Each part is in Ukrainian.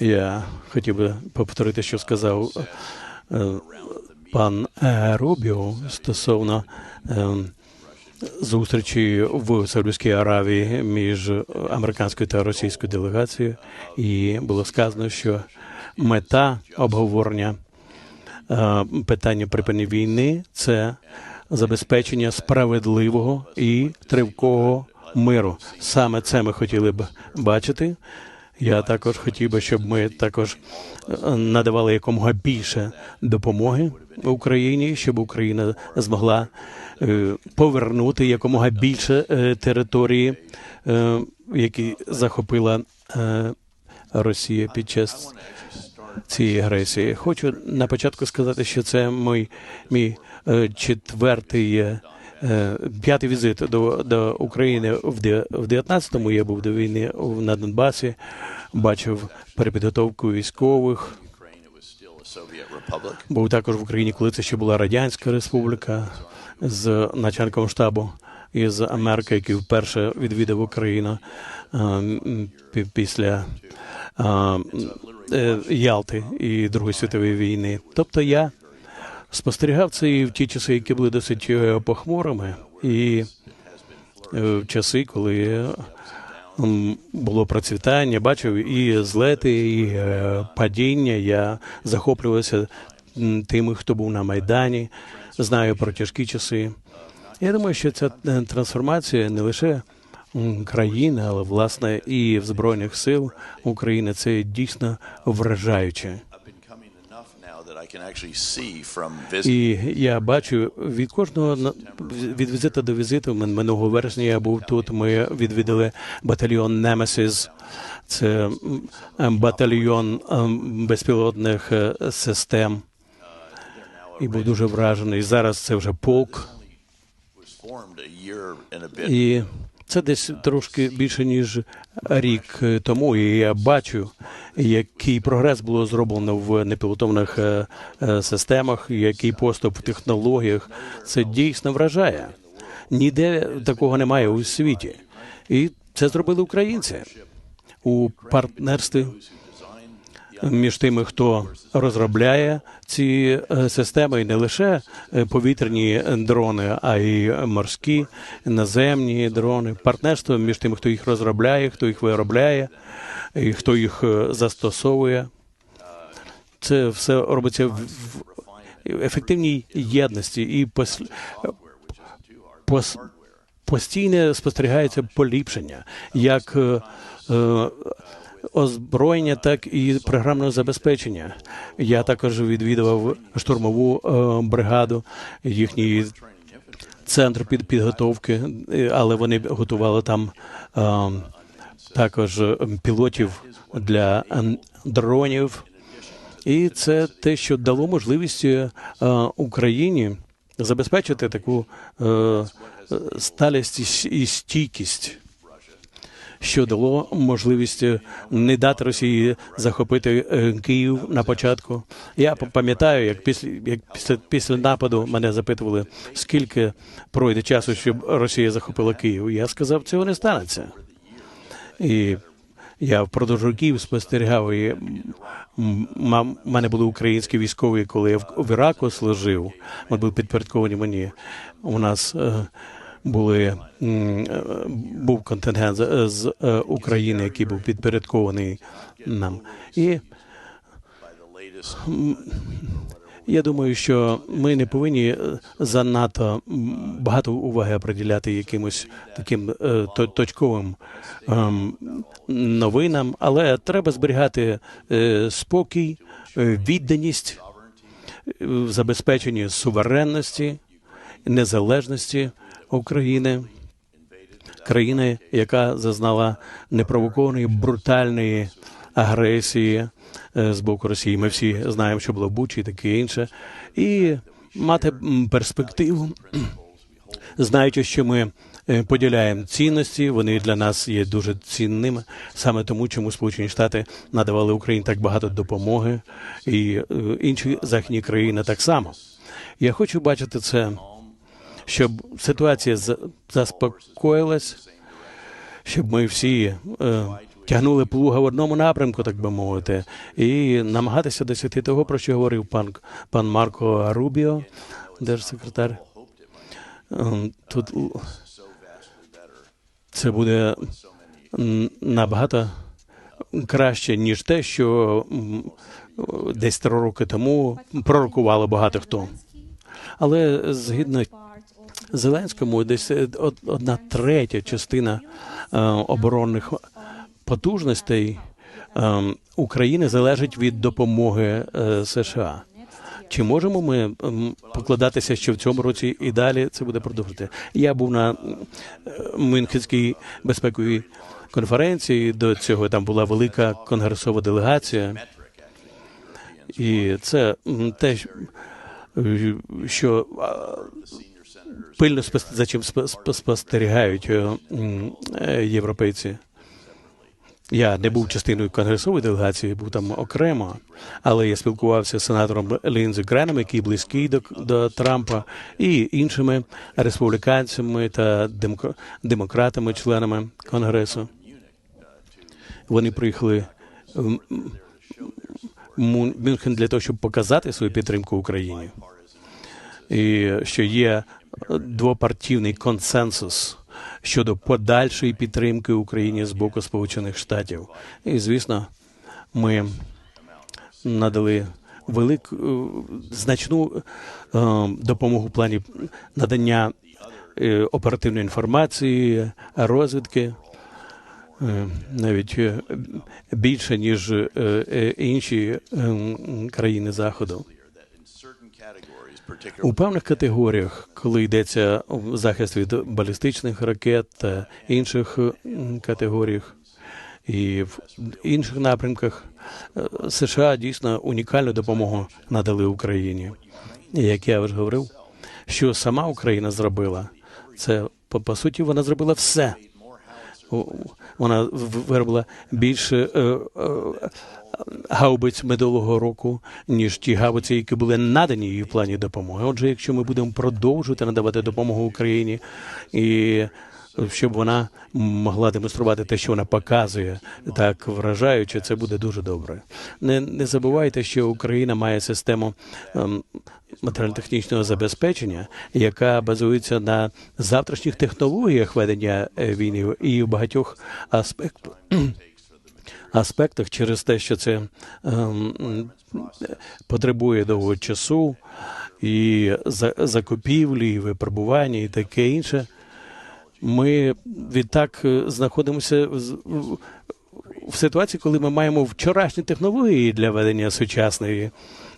Я хотів би повторити, що сказав е, пан е, Рубіо стосовно е, зустрічі в Саудівській Аравії між американською та російською делегацією, і було сказано, що мета обговорення питання припинення війни це забезпечення справедливого і тривкого миру. Саме це ми хотіли б бачити. Я також хотів би, щоб ми також е, надавали якомога більше допомоги Україні, щоб Україна змогла е, повернути якомога більше е, території, які захопила Росія під час цієї агресії. Хочу на початку сказати, що це мій, мій четвертий. Е, П'ятий візит до, до України в в 19-му я був до війни на Донбасі, бачив перепідготовку військових. Був також в Україні, коли це ще була Радянська Республіка з начальником штабу із Америки, який вперше відвідав Україну е, після е, Ялти і Другої світової війни. Тобто я спостерігав це і в ті часи, які були досить е, похмурими, і е, в часи, коли було процвітання, бачив і злети, і е, падіння. Я захоплювався тими, хто був на Майдані, знаю про тяжкі часи. Я думаю, що ця трансформація не лише країни, але власне і в збройних сил України це дійсно вражаюче. І я бачу від кожного від візиту до візиту. Минулого вересня я був тут. Ми відвідали батальйон Немесис. Це батальйон безпілотних е, систем. І був дуже вражений. Зараз це вже полк. І це десь трошки більше ніж рік тому. І я бачу, який прогрес було зроблено в непілотованих е, е, системах, який поступ в технологіях. Це дійсно вражає. Ніде такого немає у світі. І це зробили українці у партнерстві між тими, хто розробляє ці е, системи, і не лише е, повітряні дрони, а й морські, наземні дрони. Партнерство між тими, хто їх розробляє, хто їх виробляє, і хто їх е, застосовує. Це все робиться в ефективній єдності і пос... пос... постійне спостерігається поліпшення, як озброєння, так і програмного забезпечення. Я також відвідував штурмову е, бригаду, їхній центр під підготовки, е, але вони готували там е, також пілотів для дронів. І це те, що дало можливість Україні забезпечити таку сталість і стійкість, що дало можливість е, не дати Росії захопити е, Київ на початку. Я пам'ятаю, як після як після, після нападу мене запитували, скільки пройде часу, щоб Росія захопила Київ. Я сказав, цього не станеться. І я впродовж років спостерігав і м, м- мене були українські військові, коли я в, в Іраку служив. Вони були підпорядковані мені. У нас е, були е, був контингент з, е, України, який був підпорядкований нам. І я думаю, що ми не повинні е, занадто багато уваги приділяти якимось таким точковим ем, новинам, але треба зберігати спокій, відданість в забезпеченні суверенності, незалежності України, країни, яка зазнала непровокованої брутальної агресії е, з боку Росії. Ми всі знаємо, що було Бучі таке інше, і мати перспективу, знаючи, що ми е, поділяємо цінності, вони для нас є дуже цінними, саме тому, чому Сполучені Штати надавали Україні так багато допомоги, і е, інші західні країни так само. Я хочу бачити це, щоб ситуація заспокоїлась, щоб ми всі е, тягнули плуга в одному напрямку, так би мовити, і намагатися досягти того, про що говорив пан, пан Марко Рубіо, держсекретар. Ем, Тут це буде набагато краще, ніж те, що десь три роки тому пророкувало багато хто. Але згідно Зеленському, десь е, одна третя частина е, оборонних потужностей е, України залежить від допомоги США. Чи можемо ми покладатися, що в цьому році і далі це буде продовжувати? Я був на Мюнхенській безпековій конференції. До цього там була велика конгресова делегація, і це те, що- пильно за чим спо- спо- спостерігають е, е, європейці. Я не був частиною конгресової делегації, був там окремо, але я спілкувався з сенатором Лінзі Греном, який близький до, до Трампа, і іншими республіканцями та демократами, членами конгресу. Вони приїхали в Мюнхен для того, щоб показати свою підтримку Україні. І що є двопартійний консенсус щодо подальшої підтримки Україні з боку Сполучених Штатів. І звісно, ми надали велику е, значну е, допомогу в плані надання е, оперативної інформації, розвідки. Навіть більше ніж інші е, країни заходу. У певних категоріях, коли йдеться захист від балістичних ракет та інших категоріях, і в інших напрямках е, США дійсно унікальну допомогу надали Україні. Як я вже говорив, що сама Україна зробила, це по, по суті вона зробила все. Вона виробила більше е, е, гаубиць минулого року, ніж ті гаубиці, які були надані їй в плані допомоги. Отже, якщо ми будемо продовжувати надавати допомогу Україні і щоб вона могла демонструвати те, що вона показує, так вражаюче, це буде дуже добре. Не, не забувайте, що Україна має систему ем, матеріально-технічного забезпечення, яка базується на завтрашніх технологіях ведення е, війни і в багатьох аспектах аспектах через те, що це ем, потребує довгого часу і за- закупівлі, і випробування, і таке інше. Ми відтак е, знаходимося в- ситуації, коли ми маємо вчорашні технології для ведення сучасної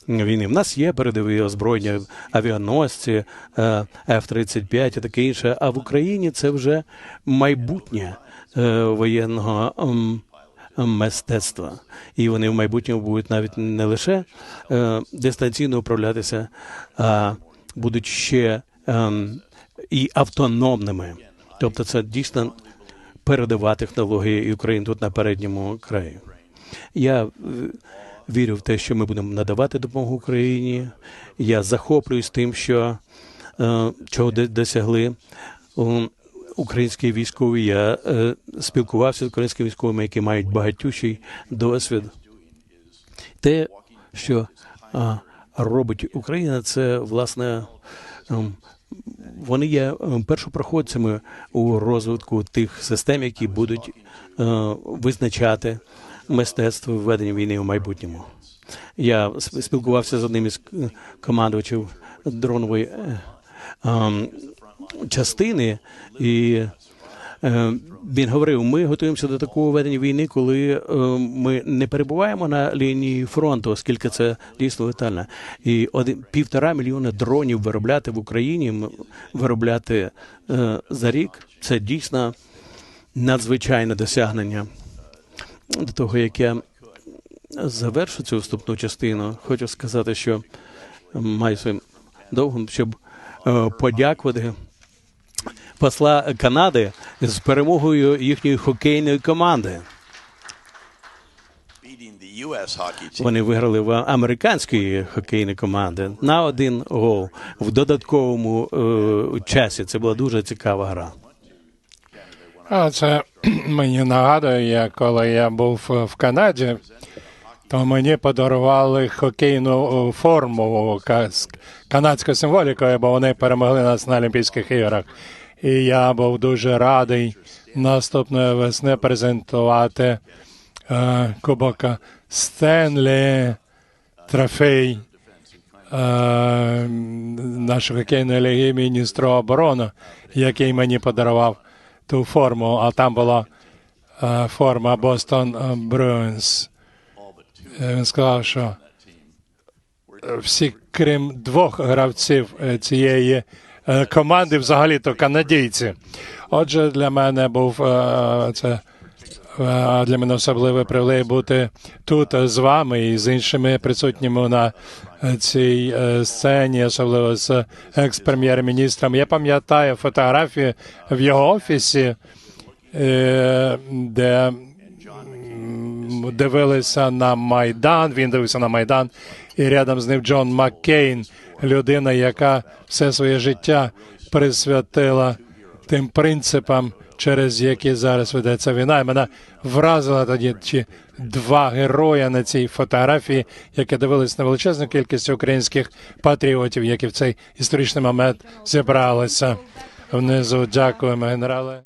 війни. В нас є передові озброєння, авіаносці, е, F-35 і таке інше. А в Україні це вже майбутнє е, воєнного мистецтва. І вони в майбутньому будуть навіть не лише дистанційно управлятися, а будуть ще ем, і автономними. Тобто це дійсно передова технологія, і Україна тут на передньому краї. Я е, вірю в те, що ми будемо надавати допомогу Україні. Я захоплююсь тим, що е, чого досягли українські військові. Я е, спілкувався з українськими військовими, які мають багатющий досвід. Те, що робить Україна, це власне. Вони є ем, першопроходцями у розвитку тих систем, які будуть е, визначати мистецтво ведення війни у майбутньому. Я спілкувався з одним із командувачів дронової е, ем, частини, і е, він говорив: ми готуємося до такого ведення війни, коли е, ми не перебуваємо на лінії фронту, оскільки це дійсно летально. І один півтора мільйона дронів виробляти в Україні, виробляти е, за рік, це дійсно надзвичайне досягнення. До того, як я завершу цю вступну частину, хочу сказати, що маю своїм довгом, щоб е, подякувати посла Канади з перемогою їхньої хокейної команди. Вони виграли в американської хокейної команди на один гол в додатковому е, часі. Це була дуже цікава гра. А це мені нагадує, коли я був е, в Канаді, то мені подарували хокейну е, форму з канадською символікою, бо вони перемогли нас на Олімпійських іграх. І я був дуже радий наступної весни презентувати е, Кубока Стенлі, трофей е, нашої хокейної ліги міністру оборони, який мені подарував ту форму, а там була е, форма Бостон Bruins. Е, Він сказав, що всі, крім двох гравців е, цієї е, команди, взагалі-то канадійці. Отже, для мене був е, це е, для мене особливий привілей бути тут з вами і з іншими присутніми на цій сцені, особливо з екс-прем'єр-міністром. Я пам'ятаю фотографії в його офісі, де дивилися на Майдан. Він дивився на Майдан, і рядом з ним Джон Маккейн, людина, яка все своє життя присвятила тим принципам, через які зараз ведеться війна. І мене вразила тоді ці два героя на цій фотографії, які дивились на величезну кількість українських патріотів, які в цей історичний момент зібралися внизу. Дякуємо, генерале.